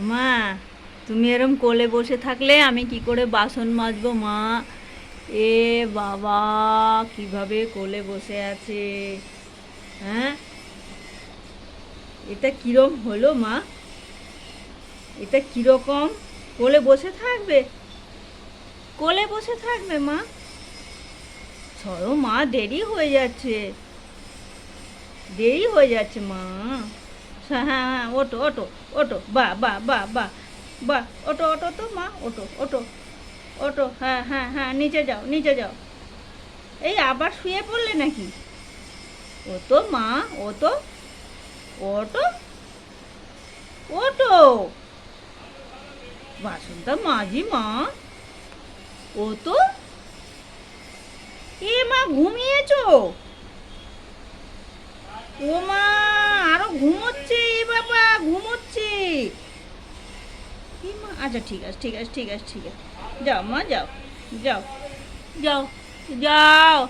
মা তুমি এরম কোলে বসে থাকলে আমি কি করে বাসন মাজবো মা? এ বাবা, কীভাবে কোলে বসে আছে? হ্যাঁ? এটা কিরম হলো মা? এটা কীরকম? কোলে বসে থাকবে? কোলে বসে থাকবে মা? চলো মা, দেরি হয়ে যাচ্ছে। দেরি হয়ে যাচ্ছে মা। হ্যাঁ হ্যাঁ হ্যাঁ ওটো ওটো ওটো বা বা বা বা বা ওটো ওটো তো, মা ওটো ওটো ওটো হ্যাঁ হ্যাঁ হ্যাঁ নিচে যাও নিচে যাও। এই আবার শুয়ে পড়লে নাকি? ও তো, মা, ও তো ওটো ওটো বাসনটা মাঝি, মা, ও তো, এ মা ঘুমিয়েছো? ও মা, আরও ঘুমোচ্ছে এ বাবা ঘুমোচ্ছে এ মা আচ্ছা ঠিক আছে ঠিক আছে ঠিক আছে ঠিক আছে। যাও মা, যাও যাও যাও যাও।